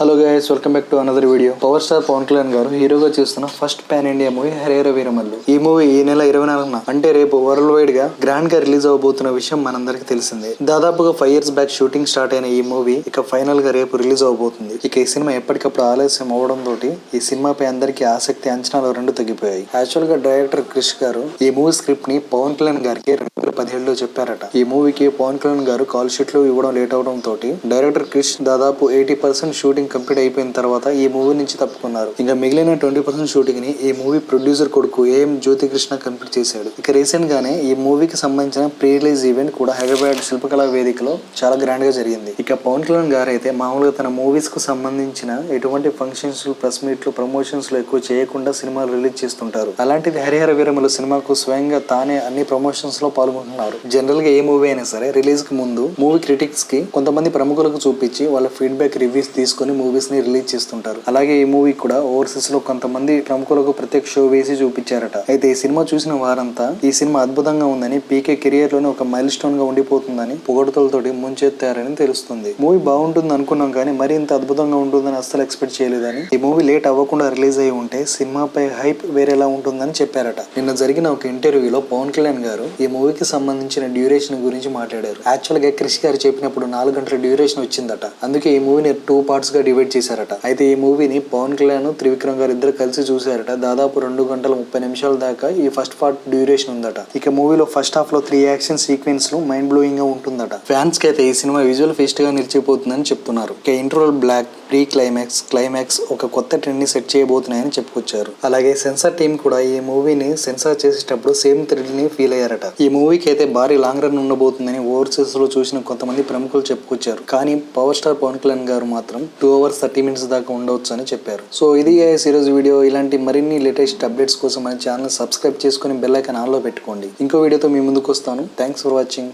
Hello guys welcome back to another video power star Pawan Kalyan గారు హీరోగా చేస్తున్న first pan India movie హరేర Veeramallu ఈ movie ఈ నెల ఇరవై నాలుగున. అంటే రేపు వరల్డ్ వైడ్గా గ్రాండ్గా రిలీజ్ అవబోతున్న విషయం మనందరికి తెలిసిందే. దాదాపుగా five years back shooting start అయిన ఈ మూవీ ఇక ఫైనల్గా రేపు రిలీజ్ అవబోతుంది. ఇక ఈ సినిమా ఎప్పటికప్పుడు ఆలస్యం అవడం తోటి ఈ సినిమాపై అందరికీ ఆసక్తి అంచనాలు రెండు తగ్గిపోయాయి. యాక్చువల్గా డైరెక్టర్ క్రిష్ గారు ఈ మూవీ స్క్రిప్ట్ని పవన్ కళ్యాణ్ గారికి పదిహేడులో చెప్పారట. ఈ మూవీకి పవన్ కళ్యాణ్ గారు కాల్ షీట్లు ఇవ్వడం లేట్ అవడం తోటి డైరెక్టర్ క్రిష్ దాదాపు ఎయిటీ పర్సెంట్ షూటింగ్ కంప్లీట్ అయిపోయిన తర్వాత ఈ మూవీ నుంచి తప్పుకున్నారు. ఇంకా మిగిలిన ట్వంటీ పర్సెంట్ షూటింగ్ని ఈ మూవీ ప్రొడ్యూసర్ కొడుకు ఏఎం జ్యోతి కృష్ణ కంప్లీట్ చేశాడు. ఇక రీసెంట్ గానే ఈ మూవీకి సంబంధించిన ప్రీ రిలీజ్ ఈవెంట్ కూడా హైదరాబాద్ శిల్పకళా వేదికలో చాలా గ్రాండ్గా జరిగింది. ఇక పవన్ కళ్యాణ్ గారు అయితే మామూలుగా తన మూవీస్కు సంబంధించిన ఎటువంటి ఫంక్షన్స్ ప్రెస్ మీట్లు ప్రమోషన్స్లో ఎక్కువ చేయకుండా సినిమాలు రిలీజ్ చేస్తుంటారు. అలాంటిది హరిహర వీరములు సినిమాకు స్వయంగా తానే అన్ని ప్రమోషన్స్లో పాల్గొంటున్నారు జనరల్గా ఏ మూవీ అయినా సరే రిలీజ్కి ముందు మూవీ క్రిటిక్స్కి కొంతమంది ప్రముఖులకు చూపించి వాళ్ళ ఫీడ్బ్యాక్ రివ్యూస్ తీసుకొని మూవీస్ని రిలీజ్ చేస్తుంటారు. అలాగే ఈ మూవీ కూడా ఓవర్సీస్లో కొంతమంది ప్రముఖులకు ప్రత్యేక షో వేసి చూపించారట. అయితే ఈ సినిమా చూసిన వారంతా ఈ సినిమా అద్భుతంగా ఉందని పీకే కెరియర్లోనే ఒక మైల్ స్టోన్గా ఉండిపోతుందని పొగడుతలతోటి ముంచెత్తారని తెలుస్తుంది. మూవీ బాగుంటుంది అనుకున్నాం కానీ మరి ఇంత అద్భుతంగా ఉంటుందని అస్సలు ఎక్స్పెక్ట్ చేయలేదని ఈ మూవీ లేట్ అవ్వకుండా రిలీజ్ అయి ఉంటే సినిమాపై హైప్ వేరేలా ఉంటుందని చెప్పారట. నిన్న జరిగిన ఒక ఇంటర్వ్యూలో పవన్ కళ్యాణ్ గారు ఈ మూవీకి సంబంధించిన డ్యూరేషన్ గురించి మాట్లాడారు. యాక్చువల్గా క్రిష్ గారు చెప్పినప్పుడు నాలుగు గంటల డ్యూరేషన్ వచ్చిందట. అందుకే ఈ మూవీని టూ పార్ట్స్గా డివైడ్ చేశారట. అయితే ఈ మూవీని పవన్ కళ్యాణ్ త్రివిక్రమ్ గారు ఇద్దరు కలిసి చూశారట. దాదాపు రెండు గంటల ముప్పై నిమిషాల దాకా ఈ ఫస్ట్ పార్ట్ డ్యూరేషన్ ఉందట. ఇక మూవీలో ఫస్ట్ హాఫ్లో త్రీ యాక్షన్ సీక్వెన్స్లు మైండ్ బ్లోయింగ్గా ఉంటుందట. ఫ్యాన్స్కి అయితే ఈ సినిమా విజువల్ ఫెస్ట్గా నిలిచిపోతుందని చెప్తున్నారు. ఇక interval block pre climax climax ఒక కొత్త ట్రెండ్ని సెట్ చేయబోతున్నాయని చెప్పుకొచ్చారు. అలాగే సెన్సార్ టీం కూడా ఈ మూవీని సెన్సార్ చేసేటప్పుడు సేమ్ థ్రిల్ని ఫీల్ అయ్యారట. ఈ మూవీకి అయితే భారీ లాంగ్ రన్ ఉండబోతుందని ఓవర్సీస్లో చూసిన కొంతమంది ప్రముఖులు చెప్పుకొచ్చారు. కానీ పవర్ స్టార్ పవన్ కళ్యాణ్ గారు మాత్రం టూ అవర్స్ థర్టీ మినిట్స్ దాకా ఉండవచ్చు అని చెప్పారు. సో ఇది guys ఈరోజు వీడియో? ఇలాంటి మరిన్ని లేటెస్ట్ అప్డేట్స్ కోసం మన ఛానల్ సబ్స్క్రైబ్ చేసుకుని బెల్ ఐకాన్ ఆన్లో పెట్టుకోండి. ఇంకో వీడియోతో మీ ముందుకు వస్తాను. Thanks for watching.